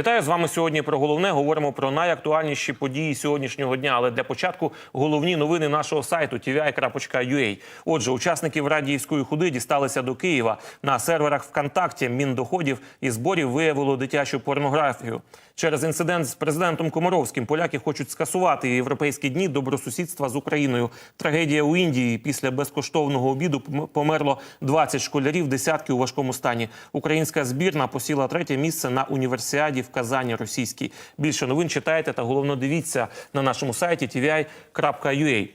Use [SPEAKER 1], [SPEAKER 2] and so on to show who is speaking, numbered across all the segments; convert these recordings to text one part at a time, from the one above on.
[SPEAKER 1] Вітаю з вами сьогодні. Про головне говоримо про найактуальніші події сьогоднішнього дня. Але для початку головні новини нашого сайту tvi.ua. Отже, учасників радіївської худи дісталися до Києва на серверах ВКонтакті. Міндоходів і зборів виявило дитячу порнографію. Через інцидент з президентом Комаровським поляки хочуть скасувати європейські дні добросусідства з Україною. Трагедія у Індії після безкоштовного обіду померло 20 школярів, десятки у важкому стані. Українська збірна посіла третє місце на універсіаді в Казані російській. Більше новин читайте та головно дивіться на нашому сайті tvi.ua.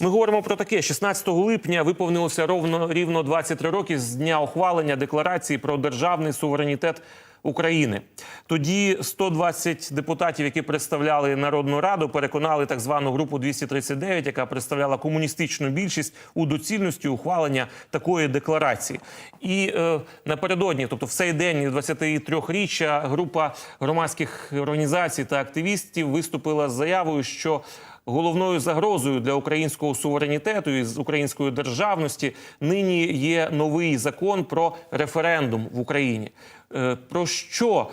[SPEAKER 1] Ми говоримо про таке: 16 липня виповнилося ровно рівно 23 роки з дня ухвалення декларації про державний суверенітет України. Тоді 120 депутатів, які представляли Народну Раду, переконали так звану групу 239, яка представляла комуністичну більшість у доцільності ухвалення такої декларації. І е, напередодні, тобто в цей день 23-річчя, група громадських організацій та активістів виступила з заявою, що Головною загрозою для українського суверенітету і української державності нині є новий закон про референдум в Україні. Е, Про що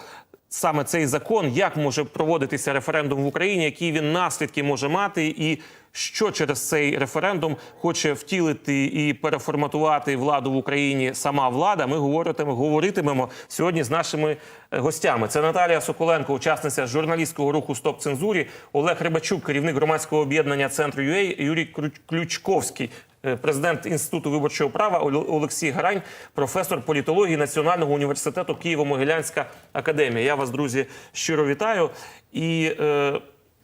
[SPEAKER 1] саме цей закон, як може проводитися референдум в Україні, які він наслідки може мати, і що через цей референдум хоче втілити і переформатувати владу в Україні сама влада? Ми говоритимемо, говоритимемо сьогодні з нашими е, гостями. Це Наталія Соколенко, учасниця журналістського руху Стоп цензурі, Олег Рибачук, керівник громадського об'єднання центру UA, Юрій Ключковський. е, Президент інституту виборчого права Ол- Олексій Гарань, професор політології Національного університету Києво-Могилянська академія. Я вас, друзі, щиро вітаю. І е,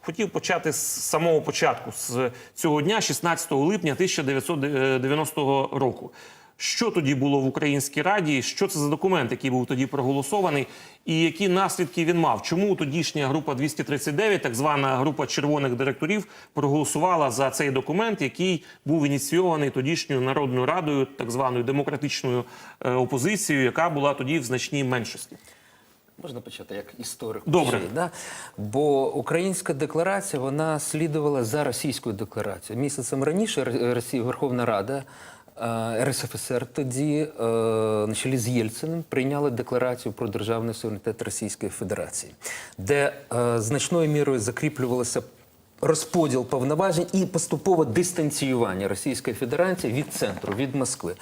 [SPEAKER 1] хотів почати з самого початку, з цього дня, 16 липня 1990 року. Що тоді було в Українській Раді? Що це за документ, який був тоді проголосований, і які наслідки він мав? Чому тодішня група 239, так звана група червоних директорів, проголосувала за цей документ, який був ініційований тодішньою народною радою, так званою демократичною е, опозицією, яка була тоді в значній меншості?
[SPEAKER 2] Можна почати як історик.
[SPEAKER 1] Добре.
[SPEAKER 2] ще, да? Бо українська декларація вона слідувала за російською декларацією. Місяцем раніше Росія Верховна Рада. е, РСФСР тоді е, на чолі з Єльциним прийняли декларацію про державний суверенітет Російської Федерації, де е, значною мірою закріплювалося розподіл повноважень і поступове дистанціювання Російської Федерації від центру, від Москви.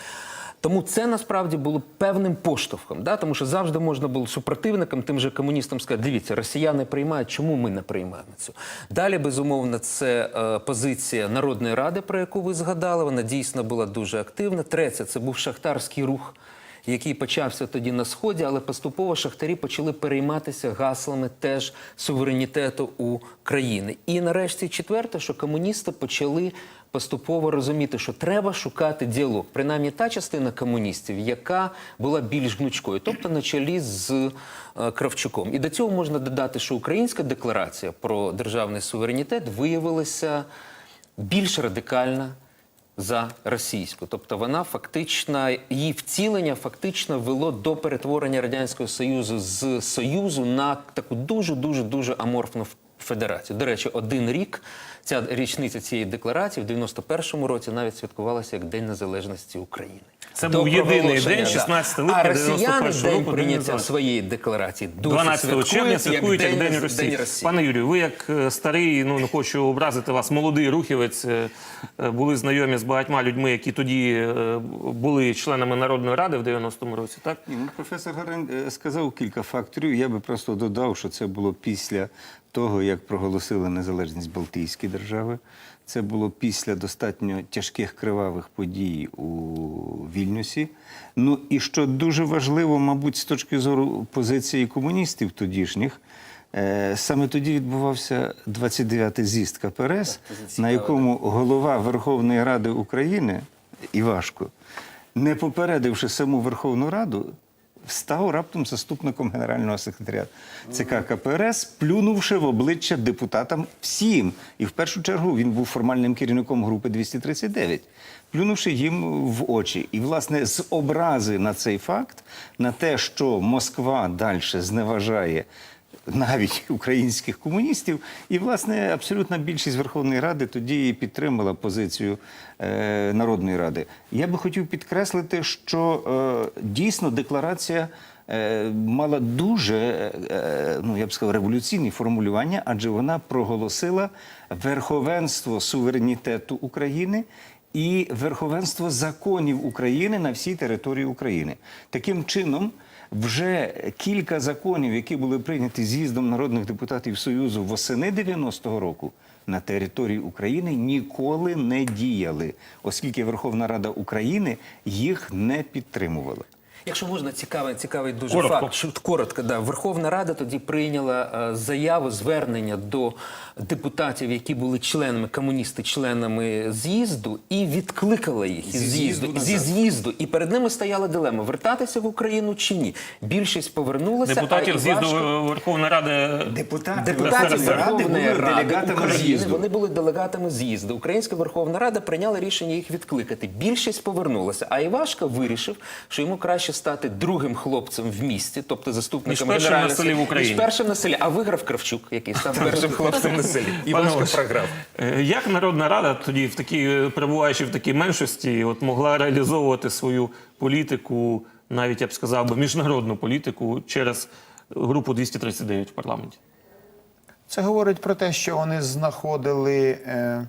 [SPEAKER 2] Тому це насправді було певним поштовхом, да? тому що завжди можна було супротивникам, тим же комуністам сказати, дивіться, росіяни приймають, чому ми не приймаємо цю. Далі, безумовно, це е, позиція Народної ради, про яку ви згадали. Вона дійсно була дуже активна. Третє, це був шахтарський рух. Який почався тоді на сході, але поступово шахтарі почали перейматися гаслами теж суверенітету України. І нарешті четверте, що комуністи почали поступово розуміти, що треба шукати діалог. Принаймні та частина комуністів, яка була більш гнучкою, тобто на чолі з е, Кравчуком. І до цього можна додати, що українська декларація про державний суверенітет виявилася більш радикальна. За російську, тобто вона фактично її втілення фактично вело до перетворення радянського союзу з союзу на таку дуже дуже дуже аморфну федерацію. До речі, один рік ця річниця цієї декларації в 91-му році навіть святкувалася як День Незалежності України.
[SPEAKER 1] Це
[SPEAKER 2] До
[SPEAKER 1] був єдиний день,
[SPEAKER 2] да.
[SPEAKER 1] 16 липня
[SPEAKER 2] А
[SPEAKER 1] 91-го
[SPEAKER 2] день
[SPEAKER 1] року, День
[SPEAKER 2] прийняття своєї декларації дуже
[SPEAKER 1] 12 червня святкують як День
[SPEAKER 2] День
[SPEAKER 1] Росії. Пане Юрію, ви як е, старий, ну не хочу образити вас, молодий рухівець, е, е, були знайомі з багатьма людьми, які тоді були членами Народної ради в 90-му році, так?
[SPEAKER 3] Ні, ну, професор Гарань е, сказав кілька факторів. Я би просто додав, що це було після того, як проголосили незалежність Балтійські держави. Це було після достатньо тяжких кривавих подій у Вільнюсі. Ну і що дуже важливо, мабуть, з точки зору позиції комуністів тодішніх. е, Саме тоді відбувався 29-й з'їзд КПРС, на якому голова Верховної Ради України Івашко, не попередивши саму Верховну Раду, став раптом заступником генерального секретаря ЦК КПРС, плюнувши в обличчя депутатам всім. І в першу чергу він був формальним керівником групи 239, плюнувши їм в очі. І, власне, з образи на цей факт, на те, що Москва далі зневажає навіть українських комуністів. І, власне, абсолютна більшість Верховної Ради тоді і підтримала позицію е, Народної Ради. Я би хотів підкреслити, що е, дійсно декларація е, мала дуже, е, ну я б сказав, революційні формулювання, адже вона проголосила верховенство суверенітету України. І верховенство законів України на всій території України. Таким чином, вже кілька законів, які були прийняті з'їздом народних депутатів Союзу восени 90-го року, на території України ніколи не діяли, оскільки Верховна Рада України їх не підтримувала.
[SPEAKER 2] Якщо можна, цікавий, цікавий дуже
[SPEAKER 1] Коротко.
[SPEAKER 2] факт. Що, коротко, да. Верховна Рада тоді прийняла е, заяву, звернення до депутатів, які були членами, комуністи, членами з'їзду, і відкликала їх із
[SPEAKER 3] Зі з'їзду
[SPEAKER 2] з'їзду. Зі з'їзду. І перед ними стояла дилема: вертатися в Україну чи ні. Більшість повернулася.
[SPEAKER 1] Депутатів з'їзду Верховної Ради
[SPEAKER 3] Депутати,
[SPEAKER 2] Депутатів
[SPEAKER 1] Верховної
[SPEAKER 3] Ради були делегатами з'їзду.
[SPEAKER 2] вони були делегатами з'їзду. Українська Верховна Рада прийняла рішення їх відкликати. Більшість повернулася. А Івашка вирішив, що йому краще стати другим хлопцем в місті, тобто заступником
[SPEAKER 1] Ніж першим
[SPEAKER 2] генерального
[SPEAKER 1] на селі в Україні.
[SPEAKER 2] Ніж першим на селі. А виграв Кравчук, який став першим хлопцем на селі.
[SPEAKER 1] Олексій,
[SPEAKER 2] програв.
[SPEAKER 1] Е, Як Народна Рада тоді, в такій, е, перебуваючи в такій меншості, от могла реалізовувати свою політику, навіть я б сказав би, міжнародну політику через групу 239 в парламенті?
[SPEAKER 4] Це говорить про те, що вони знаходили. Е,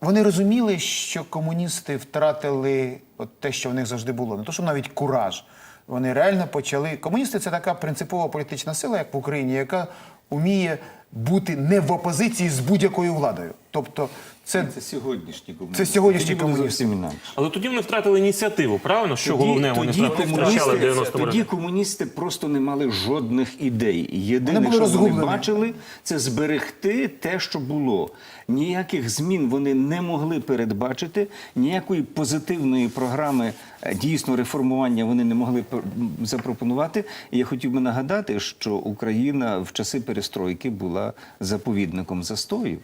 [SPEAKER 4] вони розуміли, що комуністи втратили от те, що в них завжди було. Не то, що навіть кураж. Вони реально почали. Комуністи це така принципова політична сила, як в Україні, яка вміє бути не в опозиції з будь-якою владою. Тобто, це
[SPEAKER 3] Це сьогоднішні комуністи.
[SPEAKER 4] Це сьогоднішні комуністи.
[SPEAKER 1] Але тоді вони втратили ініціативу, правильно? Що
[SPEAKER 3] Тоді-
[SPEAKER 1] головне, вони
[SPEAKER 3] тоді
[SPEAKER 1] втрачали в
[SPEAKER 3] комуністи,
[SPEAKER 1] 90-му
[SPEAKER 3] тоді комуністи просто не мали жодних ідей. Єдине,
[SPEAKER 4] Вони
[SPEAKER 3] що вони бачили, це зберегти те, що було. Ніяких змін вони не могли передбачити, ніякої позитивної програми е, дійсно реформування вони не могли пр- запропонувати. І я хотів би нагадати, що Україна в часи перестройки була заповідником застою.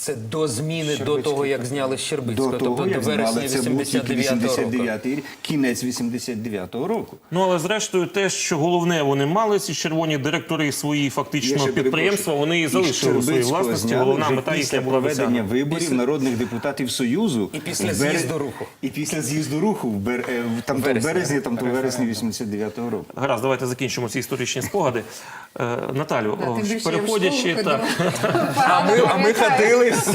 [SPEAKER 2] Це до зміни, до того, як зняли Щербицького,
[SPEAKER 3] До того,
[SPEAKER 2] тобто до
[SPEAKER 3] як
[SPEAKER 2] вересня
[SPEAKER 3] знали, це
[SPEAKER 2] 89-го
[SPEAKER 3] 89-й рік, кінець 89-го року.
[SPEAKER 1] Ну але зрештою, те, що головне, вони мали ці червоні директори свої фактично підприємства, вони і залишили у своїй власності. Головна мета їхня була
[SPEAKER 3] проведення виборів
[SPEAKER 2] Після-
[SPEAKER 3] народних депутатів Союзу
[SPEAKER 2] І після
[SPEAKER 3] в
[SPEAKER 2] з'їзду руху.
[SPEAKER 3] І після з'їзду руху в бер... е, в- там
[SPEAKER 2] Вересні.
[SPEAKER 3] березні, там то вересні 89-го року.
[SPEAKER 1] Гаразд, давайте закінчимо ці історичні спогади. Е, Наталю,
[SPEAKER 5] Да,
[SPEAKER 1] переходячи так.
[SPEAKER 2] А ми, а ми ходили з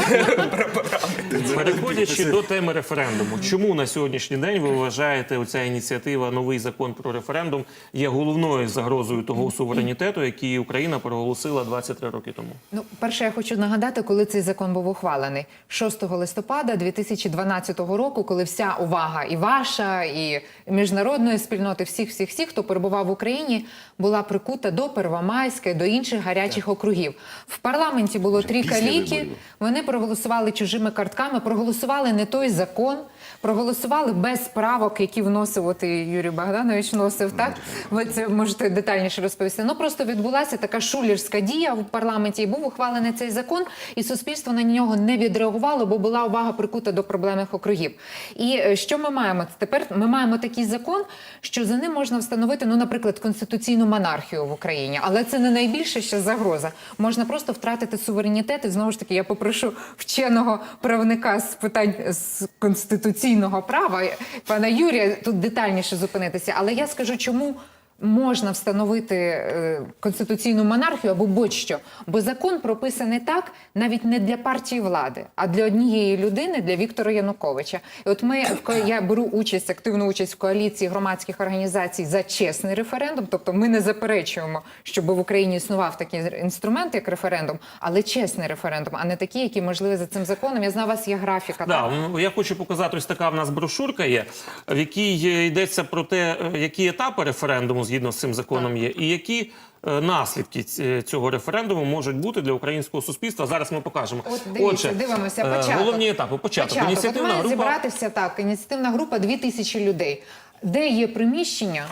[SPEAKER 1] переходячи до теми референдуму. Чому на сьогоднішній день ви вважаєте оця ініціатива новий закон про референдум є головною загрозою того суверенітету, який Україна проголосила 23 роки тому?
[SPEAKER 5] Ну, перше, я хочу нагадати, коли цей закон був ухвалений 6 листопада 2012 року, коли вся увага і ваша, і міжнародної спільноти, всіх, всіх, всіх, хто перебував в Україні, була прикута до Первомайська, до інших гарячих округів. В парламенті було
[SPEAKER 3] Вже
[SPEAKER 5] трійка
[SPEAKER 3] після
[SPEAKER 5] ліки.
[SPEAKER 3] виборів.
[SPEAKER 5] Вони проголосували чужими картками, проголосували не той закон, проголосували без правок, які вносив от і Юрій Богданович вносив. Так ви це можете детальніше розповісти. Ну просто відбулася така шулерська дія в парламенті, і був ухвалений цей закон, і суспільство на нього не відреагувало, бо була увага прикута до проблемних округів. І е, що ми маємо тепер? Ми маємо такий закон, що за ним можна встановити, ну, наприклад, конституційну монархію в Україні, але це не найбільша ще загроза. Можна просто втратити суверенітет. І знову ж таки, я попрошу вченого правника з питань з конституційного права пана Юрія тут детальніше зупинитися. Але я скажу, чому. Можна встановити е, конституційну монархію або будь-що, бо закон прописаний так навіть не для партії влади, а для однієї людини, для Віктора Януковича. І от ми я беру участь, активну участь в коаліції громадських організацій за чесний референдум. Тобто ми не заперечуємо, щоб в Україні існував такий інструмент, як референдум, але чесний референдум, а не такий, який можливий за цим законом. Я знаю, у вас є графіка.
[SPEAKER 1] Да,
[SPEAKER 5] так?
[SPEAKER 1] ну, я хочу показати, ось така в нас брошурка є, в якій е, йдеться про те, е, які етапи референдуму згідно з цим законом є, і які е, наслідки ць- цього референдуму можуть бути для українського суспільства. Зараз ми покажемо.
[SPEAKER 5] От дивіться, дивимося.
[SPEAKER 1] е,
[SPEAKER 5] Початок.
[SPEAKER 1] Головні етапи. Початок.
[SPEAKER 5] початок.
[SPEAKER 1] Ініціативна
[SPEAKER 5] має
[SPEAKER 1] група.
[SPEAKER 5] зібратися так. Ініціативна група 2000 людей. Де є приміщення,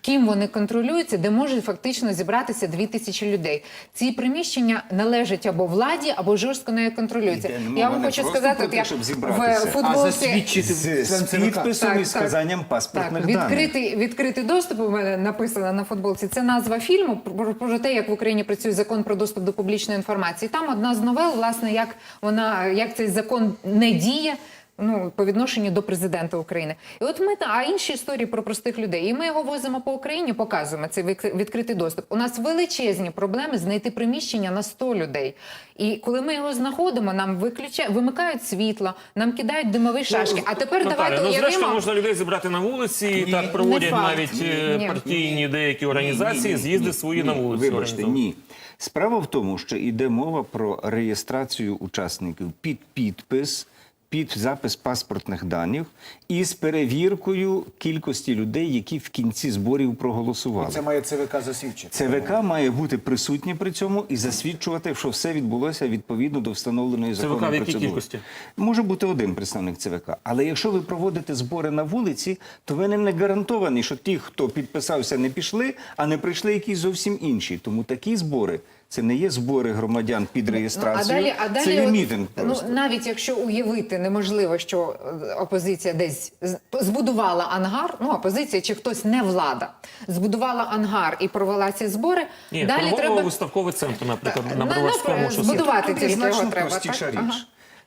[SPEAKER 5] ким вони контролюються, де може фактично зібратися 2000 людей. Ці приміщення належать або владі, або жорстко нею контролюються.
[SPEAKER 3] Йде
[SPEAKER 5] Я вам хочу сказати, от я
[SPEAKER 3] щоб
[SPEAKER 5] в футболці
[SPEAKER 2] засвідчити
[SPEAKER 3] З, з підписом і сказанням паспортних
[SPEAKER 5] так,
[SPEAKER 3] даних.
[SPEAKER 5] відкритий, відкритий доступ у мене написано на футболці. Це назва фільму про, про те, як в Україні працює закон про доступ до публічної інформації. Там одна з новел, власне, як вона як цей закон не діє. Ну, по відношенню до президента України, і от ми та- а інші історії про простих людей. І ми його возимо по Україні, показуємо цей відкритий доступ. У нас величезні проблеми знайти приміщення на 100 людей. І коли ми його знаходимо, нам виключають, вимикають світло, нам кидають димові шашки. А тепер
[SPEAKER 1] Наталя,
[SPEAKER 5] давайте
[SPEAKER 1] ну зрештою можна людей зібрати на вулиці, і так проводять навіть е,
[SPEAKER 5] Ні.
[SPEAKER 1] партійні деякі організації, з'їзди свої на вулиці.
[SPEAKER 3] Вибачте, ні. Справа в тому, що йде мова про реєстрацію учасників під підпис, під запис паспортних даних і з перевіркою кількості людей, які в кінці зборів проголосували.
[SPEAKER 4] Це має ЦВК засвідчити.
[SPEAKER 3] ЦВК має бути присутнє при цьому і засвідчувати, що все відбулося відповідно до встановленої законом
[SPEAKER 1] ЦВК в якій
[SPEAKER 3] процедури.
[SPEAKER 1] кількості?
[SPEAKER 3] Може бути один представник ЦВК. Але якщо ви проводите збори на вулиці, то ви не гарантовані, що ті, хто підписався, не пішли, а не прийшли якісь зовсім інші. Тому такі збори це не є збори громадян під реєстрацію.
[SPEAKER 5] Ну, а далі, а далі
[SPEAKER 3] це є
[SPEAKER 5] от,
[SPEAKER 3] мітинг
[SPEAKER 5] ну, навіть якщо уявити неможливо, що е, опозиція десь збудувала ангар, ну опозиція чи хтось не влада, збудувала ангар і провела ці збори.
[SPEAKER 1] Ні,
[SPEAKER 5] далі треба
[SPEAKER 1] виставковий центр, наприклад, на
[SPEAKER 5] ну,
[SPEAKER 1] Броварському
[SPEAKER 5] ну, збудувати тільки його треба.
[SPEAKER 3] простіша
[SPEAKER 5] так?
[SPEAKER 3] річ.
[SPEAKER 5] Ага.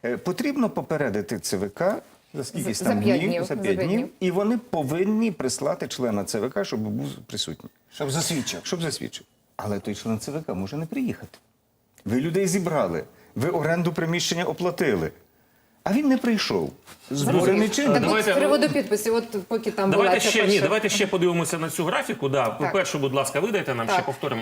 [SPEAKER 3] Е, Потрібно попередити ЦВК за скільки
[SPEAKER 5] За-
[SPEAKER 3] там
[SPEAKER 5] за п'ять
[SPEAKER 3] днів,
[SPEAKER 5] днів,
[SPEAKER 3] за
[SPEAKER 5] за
[SPEAKER 3] 5
[SPEAKER 5] п'ять
[SPEAKER 3] днів,
[SPEAKER 5] днів.
[SPEAKER 3] і вони повинні прислати члена ЦВК, щоб був присутній.
[SPEAKER 4] Щоб засвідчив.
[SPEAKER 3] Щоб засвідчив. Але той член ЦВК може не приїхати. Ви людей зібрали, ви оренду приміщення оплатили. А він не прийшов. Збори не
[SPEAKER 5] Так.
[SPEAKER 1] Давайте-
[SPEAKER 5] з приводу підписів, от поки там
[SPEAKER 1] Давайте
[SPEAKER 5] була ця
[SPEAKER 1] ще ні,
[SPEAKER 5] перша-
[SPEAKER 1] давайте ще подивимося на цю графіку. Да, по-перше, будь ласка, видайте нам
[SPEAKER 5] Так.
[SPEAKER 1] ще повторимо.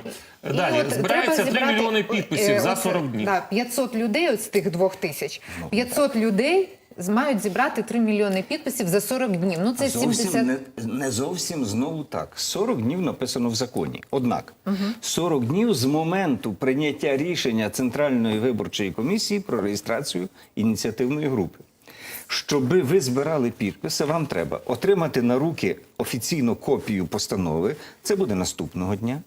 [SPEAKER 5] І
[SPEAKER 1] Далі
[SPEAKER 5] от
[SPEAKER 1] збирається
[SPEAKER 5] треба
[SPEAKER 1] 3
[SPEAKER 5] зібрати,
[SPEAKER 1] мільйони
[SPEAKER 5] е,
[SPEAKER 1] підписів за
[SPEAKER 5] оце,
[SPEAKER 1] 40 днів.
[SPEAKER 5] Да, 500 людей от з тих двох тисяч. 500 людей з- мають зібрати 3 мільйони підписів за 40 днів. Ну це
[SPEAKER 3] Зовсім
[SPEAKER 5] 70...
[SPEAKER 3] не, не зовсім знову так. 40 днів написано в законі. Однак 40 днів з моменту прийняття рішення Центральної виборчої комісії про реєстрацію ініціативної групи. Щоби ви збирали підписи, вам треба отримати на руки офіційну копію постанови. Це буде наступного дня.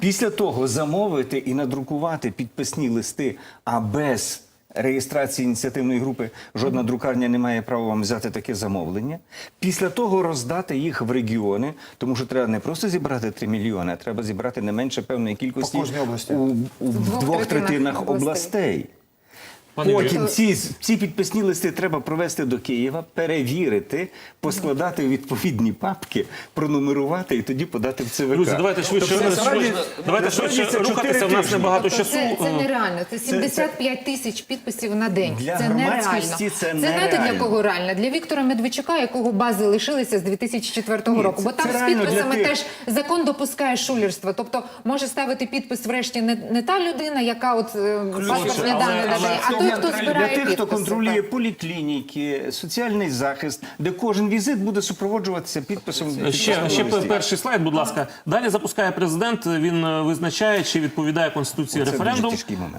[SPEAKER 3] Після того замовити і надрукувати підписні листи, а без реєстрації ініціативної групи жодна друкарня не має права вам взяти таке замовлення. Після того роздати їх в регіони, тому що треба не просто зібрати 3 мільйони, а треба зібрати не менше певної кількості у, у
[SPEAKER 5] двох
[SPEAKER 3] двох
[SPEAKER 5] третинах
[SPEAKER 3] третинах
[SPEAKER 5] областей.
[SPEAKER 1] Пане Юрію,
[SPEAKER 3] Потім ці, ці підписні листи треба провести до Києва, перевірити, поскладати у відповідні папки, пронумерувати і тоді подати в ЦВК.
[SPEAKER 1] Друзі, давайте швидше,
[SPEAKER 3] Тобто,
[SPEAKER 1] швидше,
[SPEAKER 3] насправді-
[SPEAKER 1] давайте
[SPEAKER 3] насправді
[SPEAKER 1] швидше
[SPEAKER 3] це
[SPEAKER 1] рухатися.
[SPEAKER 3] чотири
[SPEAKER 1] У нас
[SPEAKER 3] тижні.
[SPEAKER 1] небагато
[SPEAKER 5] Тобто
[SPEAKER 1] часу.
[SPEAKER 5] це, це нереально. Це 75 тисяч підписів на день.
[SPEAKER 3] Для
[SPEAKER 5] це
[SPEAKER 3] громадськості
[SPEAKER 5] нереально.
[SPEAKER 3] це
[SPEAKER 5] знаєте для
[SPEAKER 3] нереально.
[SPEAKER 5] кого реально? Для Віктора Медведчука, якого бази лишилися з 2004
[SPEAKER 3] Ні,
[SPEAKER 5] року. Бо
[SPEAKER 3] це-
[SPEAKER 5] там
[SPEAKER 3] це
[SPEAKER 5] з
[SPEAKER 3] реально для
[SPEAKER 5] підписами
[SPEAKER 3] тих-
[SPEAKER 5] теж закон допускає шулерство. Тобто може ставити підпис врешті не, не та людина, яка от е, паспортні
[SPEAKER 1] але-
[SPEAKER 5] дані
[SPEAKER 1] але
[SPEAKER 5] надає, а той, хто
[SPEAKER 3] для тих, хто контролює поліклініки, соціальний захист, де кожен візит буде супроводжуватися підписом.
[SPEAKER 1] Ще, ще перший слайд, будь ласка. Далі запускає президент. Він е, визначає, чи відповідає конституції
[SPEAKER 3] Оце
[SPEAKER 1] референдум,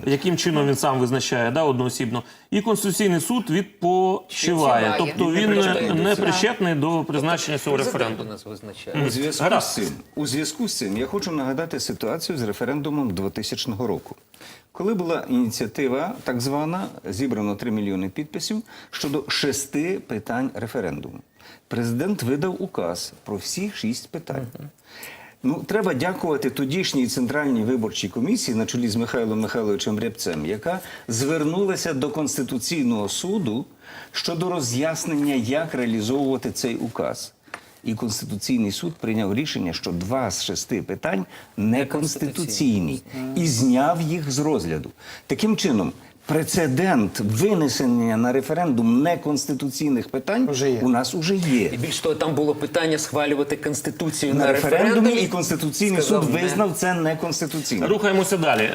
[SPEAKER 1] яким чином він сам визначає да, одноосібно. І конституційний суд відпочиває. Тобто
[SPEAKER 2] Він не причетний до
[SPEAKER 1] причетний до призначення цього референдуму.
[SPEAKER 2] нас визначає.
[SPEAKER 3] Зв'язку з цим, у зв'язку з цим я хочу нагадати ситуацію з референдумом 2000 року. Коли була ініціатива, так звана, зібрано 3 мільйони підписів щодо шести питань референдуму. Президент видав указ про всі шість питань. Ну, треба дякувати тодішній центральній виборчій комісії на чолі з Михайлом Михайловичем Рябцем, яка звернулася до Конституційного суду щодо роз'яснення, як реалізовувати цей указ. І Конституційний суд прийняв рішення, що два з шести питань неконституційні, і зняв їх з розгляду. Таким чином, прецедент винесення на референдум неконституційних питань
[SPEAKER 4] Уже є.
[SPEAKER 3] у нас уже є.
[SPEAKER 2] І більш того, там було питання схвалювати конституцію
[SPEAKER 3] На
[SPEAKER 2] на,
[SPEAKER 3] референдумі і Конституційний
[SPEAKER 2] Сказав,
[SPEAKER 3] суд
[SPEAKER 2] не.
[SPEAKER 3] визнав це неконституційним.
[SPEAKER 1] Рухаємося далі.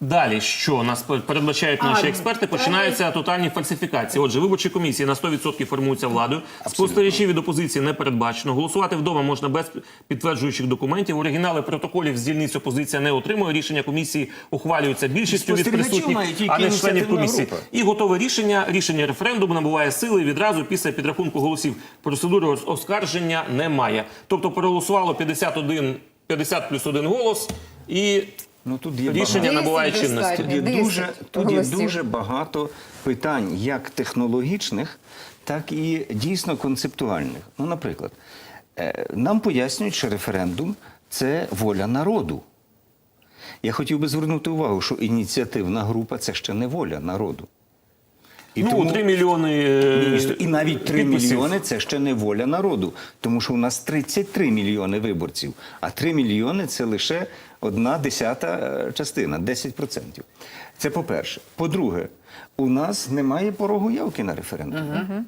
[SPEAKER 1] Далі, що нас передбачають наші
[SPEAKER 5] А,
[SPEAKER 1] експерти, починаються тотальні фальсифікації. Отже, виборчі комісії на 100% формуються владою. Спостерігачів від опозиції не передбачено. Голосувати вдома можна без підтверджуючих документів. Оригінали протоколів з дільниць опозиція не отримує. Рішення комісії ухвалюються більшістю від присутніх, а не членів комісії.
[SPEAKER 3] група.
[SPEAKER 1] І готове рішення. Рішення референдуму набуває сили відразу після підрахунку голосів. Процедури оскарження немає. Тобто проголосувало 51, 50 плюс один голос і
[SPEAKER 3] Ну тут є
[SPEAKER 1] рішення
[SPEAKER 3] багато.
[SPEAKER 1] набуває
[SPEAKER 5] Десять
[SPEAKER 1] чинності.
[SPEAKER 5] достатньо.
[SPEAKER 3] Тут є
[SPEAKER 5] Десять
[SPEAKER 3] дуже, тут є
[SPEAKER 5] голосів.
[SPEAKER 3] дуже багато питань, як технологічних, так і дійсно концептуальних. Ну, наприклад, е, нам пояснюють, що референдум це воля народу. Я хотів би звернути увагу, що ініціативна група це ще не воля народу. І
[SPEAKER 1] ну,
[SPEAKER 3] тому-
[SPEAKER 1] 3 мільйони е,
[SPEAKER 3] Міністр, і навіть 3
[SPEAKER 1] підписів.
[SPEAKER 3] мільйони це ще не воля народу, тому що у нас 33 мільйони виборців, а 3 мільйони це лише одна десята е, частина, 10%. Це по-перше. По-друге, у нас немає порогу явки на референдум.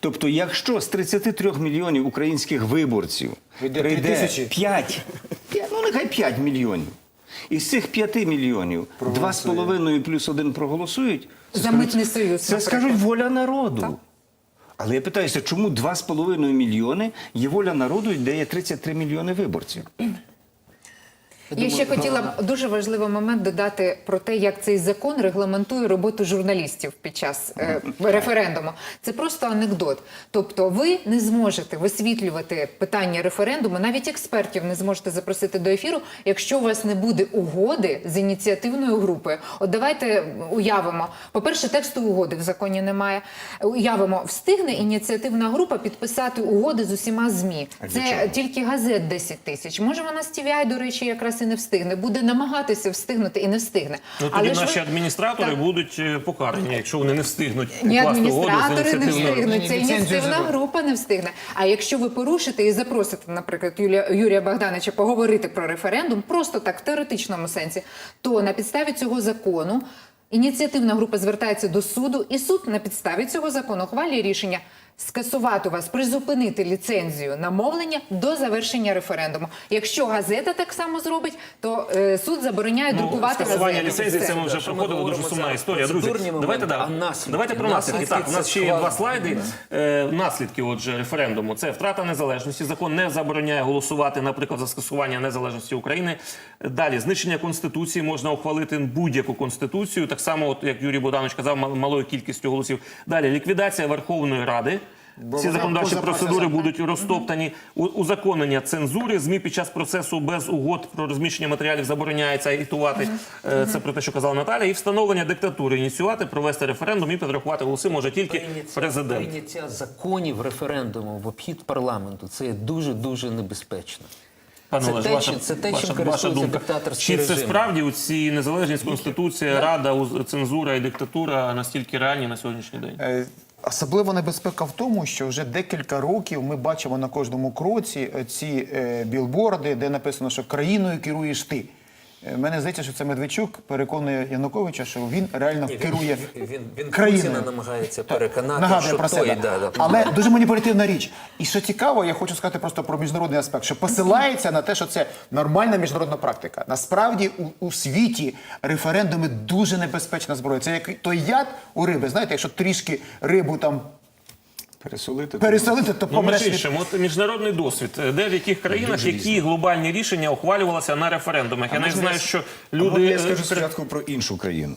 [SPEAKER 3] Тобто, якщо з 33 мільйонів українських виборців
[SPEAKER 4] Прийде
[SPEAKER 3] прийде
[SPEAKER 4] тисячі.
[SPEAKER 3] 5, ну нехай 5 мільйонів. Із цих 5 мільйонів 2,5 плюс 1 проголосують.
[SPEAKER 5] За
[SPEAKER 3] скажуть-
[SPEAKER 5] митний союз,
[SPEAKER 3] Це
[SPEAKER 5] наприклад.
[SPEAKER 3] скажуть воля народу. Але я питаюся, чому 2,5 мільйони є воля народу, де є 33 мільйони виборців?
[SPEAKER 5] Я ще хотіла б дуже важливий момент додати про те, як цей закон регламентує роботу журналістів під час е, референдуму. Це просто анекдот. Тобто, ви не зможете висвітлювати питання референдуму, навіть експертів не зможете запросити до ефіру, якщо у вас не буде угоди з ініціативною групою. От давайте уявимо. По-перше, тексту угоди в законі немає. Уявимо, встигне ініціативна група підписати угоди з усіма змі. Це тільки газет 10 тисяч. Може, вона з TVI, до речі, якраз і не встигне. Буде намагатися встигнути і не встигне.
[SPEAKER 1] Ну, тоді наші адміністратори
[SPEAKER 5] Так.
[SPEAKER 1] будуть е, покарані, якщо вони не встигнуть
[SPEAKER 5] Ні адміністратори не встигнуть. Це ініціативна група не встигне. А якщо ви порушите і запросите, наприклад, Юлія Юрія Богдановича поговорити про референдум, просто так в теоретичному сенсі, то на підставі цього закону. Ініціативна група звертається до суду, і суд на підставі цього закону ухвалює рішення скасувати вас, призупинити ліцензію на мовлення до завершення референдуму. Якщо газета так само зробить, то е, суд забороняє
[SPEAKER 1] Ну,
[SPEAKER 5] друкувати
[SPEAKER 1] скасування
[SPEAKER 5] газету.
[SPEAKER 1] ліцензії, це ми вже
[SPEAKER 2] Що ми
[SPEAKER 1] проходили, дуже
[SPEAKER 2] говоримо
[SPEAKER 1] сумна
[SPEAKER 2] за
[SPEAKER 1] історія. Друзі,
[SPEAKER 2] процедурні моменти,
[SPEAKER 1] давайте, да,
[SPEAKER 2] а наслідки?
[SPEAKER 1] давайте про наслідки.
[SPEAKER 2] Наслідки
[SPEAKER 1] Так, у нас
[SPEAKER 2] це
[SPEAKER 1] ще є два
[SPEAKER 2] складно.
[SPEAKER 1] слайди. Е, наслідки отже, референдуму. Це втрата незалежності. Закон не забороняє голосувати, наприклад, за скасування незалежності України. Далі, знищення Конституції. Можна ухвалити будь-яку Конституцію. Так само, от, як Юрій Богданович казав, мал- малою кількістю голосів. Далі, ліквідація Верховної Ради. Всі законодавчі процедури будуть розтоптані. У- Узаконення цензури ЗМІ під час процесу без угод про розміщення матеріалів забороняється агітувати. Е, Це про те, що казала Наталя. І встановлення диктатури ініціювати, провести референдум і підрахувати голоси може тільки
[SPEAKER 2] Прийняття,
[SPEAKER 1] президент.
[SPEAKER 2] прийняття законів референдуму в обхід парламенту це дуже дуже небезпечно.
[SPEAKER 1] Пане
[SPEAKER 2] Це
[SPEAKER 1] Олеж,
[SPEAKER 2] те,
[SPEAKER 1] ваша,
[SPEAKER 2] чим- це те, чим
[SPEAKER 1] ваша, ваша думка. Чи це справді у ці незалежність, конституція, рада, уз- цензура і диктатура настільки реальні на сьогоднішній день?
[SPEAKER 4] Особлива небезпека в тому, що вже декілька років ми бачимо на кожному кроці е, ці е, білборди, де написано, що країною керуєш ти. Е, Мене здається, що це Медведчук переконує Януковича, що він реально керує
[SPEAKER 2] Він, він, він
[SPEAKER 4] країною.
[SPEAKER 2] Путіна намагається переконати,
[SPEAKER 4] Нагадує
[SPEAKER 2] що
[SPEAKER 4] про
[SPEAKER 2] той,
[SPEAKER 4] себе.
[SPEAKER 2] да, да.
[SPEAKER 4] Але дуже маніпулятивна річ. І що цікаво, я хочу сказати просто про міжнародний аспект, що посилається на те, що це нормальна міжнародна практика. Насправді у, у світі референдуми дуже небезпечна зброя. Це як той яд у риби. Знаєте, якщо трішки рибу там
[SPEAKER 3] Пересолити?
[SPEAKER 4] переселити, то
[SPEAKER 1] Ну, між іншим, от міжнародний досвід, е, де в яких країнах які глобальні рішення ухвалювалися на референдумах. Я не знаю, що люди
[SPEAKER 3] я
[SPEAKER 1] е,
[SPEAKER 3] скажу спочатку про іншу країну.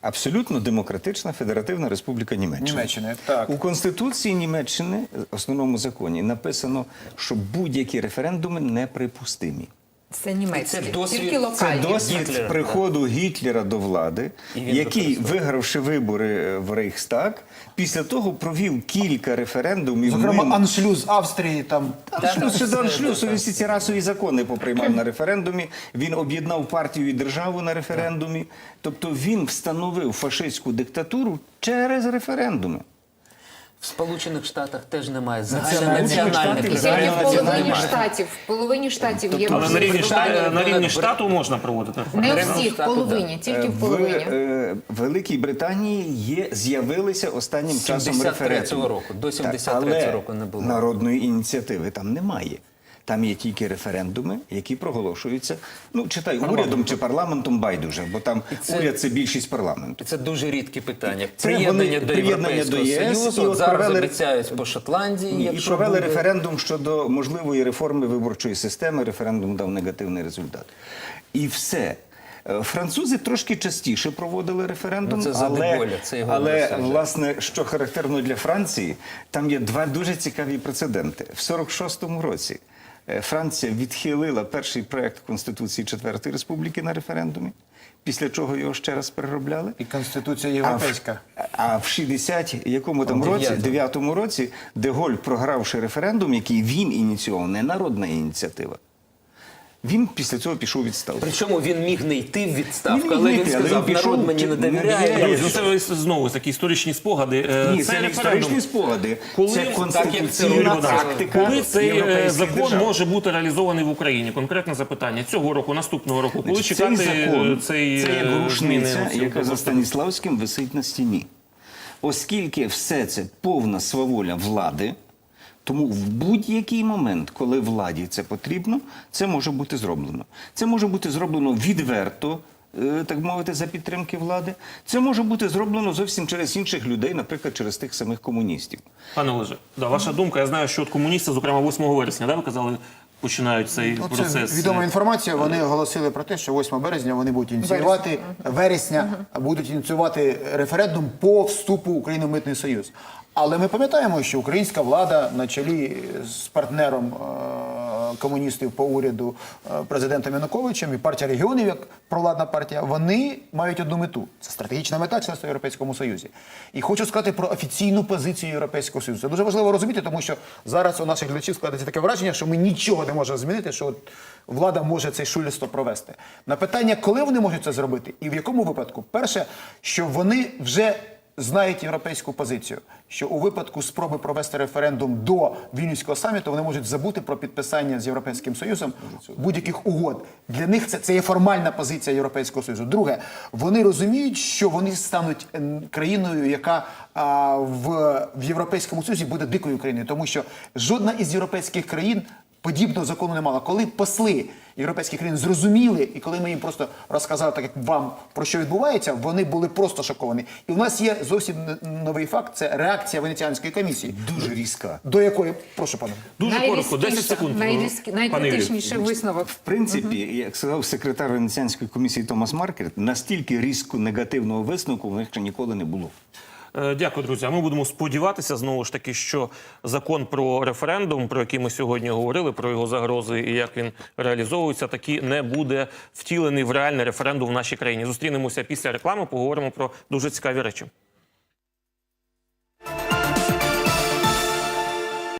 [SPEAKER 3] Абсолютно демократична Федеративна Республіка Німеччина.
[SPEAKER 4] Німеччини. Так.
[SPEAKER 3] У Конституції Німеччини, основному законі, написано, що будь-які референдуми неприпустимі.
[SPEAKER 5] Це німецькі,
[SPEAKER 2] Це досвід-
[SPEAKER 5] тільки
[SPEAKER 2] це
[SPEAKER 3] Це досвід
[SPEAKER 2] Гітлера,
[SPEAKER 3] приходу Гітлера до влади,
[SPEAKER 2] І
[SPEAKER 3] який, вигравши вибори е, в Рейхстаг, після того провів кілька референдумів.
[SPEAKER 4] зокрема
[SPEAKER 3] мимо-
[SPEAKER 4] аншлюз Австрії. Там
[SPEAKER 3] Аншлюс ще до Аншлюсу він всі ці расові закони поприймав на референдумі. Він об'єднав партію і державу на референдумі. Тобто він встановив фашистську диктатуру через референдуми.
[SPEAKER 2] В Сполучених Штатах теж немає
[SPEAKER 3] Національних
[SPEAKER 2] загальнонаціональних
[SPEAKER 3] Штатів
[SPEAKER 5] І тільки в половині штатів, в половині штатів є
[SPEAKER 1] Але на рівні,
[SPEAKER 5] можливість.
[SPEAKER 1] на рівні штату можна проводити.
[SPEAKER 5] Не у всіх, в
[SPEAKER 2] да.
[SPEAKER 5] половині, тільки в
[SPEAKER 3] В
[SPEAKER 5] половині.
[SPEAKER 3] е, Великій Британії є, з'явилися останнім часом
[SPEAKER 2] 73-го
[SPEAKER 3] референдуми.
[SPEAKER 2] року. До
[SPEAKER 3] Так,
[SPEAKER 2] 73-го року не було.
[SPEAKER 3] Народної ініціативи там немає. Там є тільки референдуми, які проголошуються. Ну, читай, урядом чи парламентом байдуже, бо там
[SPEAKER 2] це-
[SPEAKER 3] уряд це більшість парламенту.
[SPEAKER 2] Це дуже рідкі питання.
[SPEAKER 3] Це
[SPEAKER 2] приєднання
[SPEAKER 3] вони-
[SPEAKER 2] до
[SPEAKER 3] приєднання
[SPEAKER 2] Європейського Союзу.
[SPEAKER 3] і
[SPEAKER 2] От зараз
[SPEAKER 3] провели-
[SPEAKER 2] обіцяють по Шотландії.
[SPEAKER 3] Ні, і провели
[SPEAKER 2] буде.
[SPEAKER 3] референдум щодо можливої реформи виборчої системи. Референдум дав негативний результат. І все. Е, Французи трошки частіше проводили референдум,
[SPEAKER 2] Ну, це
[SPEAKER 3] але,
[SPEAKER 2] Деголя, це його
[SPEAKER 3] але власне, що характерно для Франції, там є два дуже цікаві прецеденти. В 46-му році Франція відхилила перший проект Конституції Четвертої Республіки на референдумі, після чого його ще раз переробляли.
[SPEAKER 4] і Конституція
[SPEAKER 3] А
[SPEAKER 4] європейська.
[SPEAKER 3] в, а в 60 якому там році,
[SPEAKER 2] Дев'ятому.
[SPEAKER 3] 9 році, Деголь, програвши референдум, який він ініціював, не народна ініціатива. Він після цього пішов відставку.
[SPEAKER 2] Причому він міг не йти в відставку,
[SPEAKER 3] Він міг
[SPEAKER 2] але
[SPEAKER 3] не
[SPEAKER 2] він
[SPEAKER 3] йти, але
[SPEAKER 2] сказав,
[SPEAKER 3] він пішов,
[SPEAKER 2] народ мені не
[SPEAKER 3] не
[SPEAKER 2] довіряє.
[SPEAKER 3] довіряє.
[SPEAKER 1] Ну це знову такі історичні спогади. Е,
[SPEAKER 3] Ні, це не
[SPEAKER 1] референдум.
[SPEAKER 3] історичні спогади.
[SPEAKER 1] Коли-
[SPEAKER 3] це
[SPEAKER 1] так, як це
[SPEAKER 3] конституційна
[SPEAKER 1] робить
[SPEAKER 3] практика
[SPEAKER 1] Коли цей е,
[SPEAKER 3] європейських
[SPEAKER 1] закон
[SPEAKER 3] держав.
[SPEAKER 1] може бути реалізований в Україні? Конкретне запитання цього року, наступного року. Коли
[SPEAKER 3] Значить,
[SPEAKER 1] чекати
[SPEAKER 3] цей
[SPEAKER 1] е,
[SPEAKER 3] закон,
[SPEAKER 1] цей
[SPEAKER 3] це як рушниця, яка за Станіславським висить на стіні. Оскільки все це повна сваволя влади, тому в будь-який момент, коли владі це потрібно, це може бути зроблено. Це може бути зроблено відверто. е, Так мовити, за підтримки влади, це може бути зроблено зовсім через інших людей, наприклад, через тих самих комуністів.
[SPEAKER 1] Пане Олеже, да, ваша думка. Я знаю, що от комуністи, зокрема 8 вересня, да, ви казали, починають цей
[SPEAKER 4] Ну,
[SPEAKER 1] процес.
[SPEAKER 4] Це відома інформація. Вони оголосили про те, що 8 березня вони будуть ініціювати вересня, будуть ініціювати референдум по вступу України в митний союз. Але ми пам'ятаємо, що українська влада на чолі з партнером е, комуністів по уряду е, президентом Януковичем і партія регіонів, як провладна партія, вони мають одну мету це стратегічна мета членства в Європейському Союзі. І хочу сказати про офіційну позицію Європейського Союзу. Це дуже важливо розуміти, тому що зараз у наших глядачів складається таке враження, що ми нічого не можемо змінити, що от влада може цей шулісто провести. На питання, коли вони можуть це зробити, і в якому випадку, перше, що вони вже знають європейську позицію, що у випадку спроби провести референдум до Вільнюського саміту вони можуть забути про підписання з Європейським Союзом будь-яких угод. Для них це, це є формальна позиція Європейського Союзу. Друге, вони розуміють, що вони стануть ем, країною, яка а, в, в Європейському Союзі буде дикою країною, тому що жодна із європейських країн подібного закону не мала. Коли посли європейських країн зрозуміли, і коли ми їм просто розказали, так як вам про що відбувається, вони були просто шоковані. І у нас є зовсім новий факт: це реакція Венеціанської комісії,
[SPEAKER 3] Дуже різка.
[SPEAKER 4] до якої прошу пане.
[SPEAKER 1] Дуже коротко, 10 секунд.
[SPEAKER 5] найрізкі-
[SPEAKER 1] Пане
[SPEAKER 5] найкритичніший висновок.
[SPEAKER 3] В принципі, як сказав секретар Венеціанської комісії Томас Маркерт, настільки різко негативного висновку в них ще ніколи не було.
[SPEAKER 1] Е, Дякую, друзі. Ми будемо сподіватися знову ж таки, що закон про референдум, про який ми сьогодні говорили, про його загрози і як він реалізовується, таки не буде втілений в реальний референдум в нашій країні. Зустрінемося після реклами. Поговоримо про дуже цікаві речі.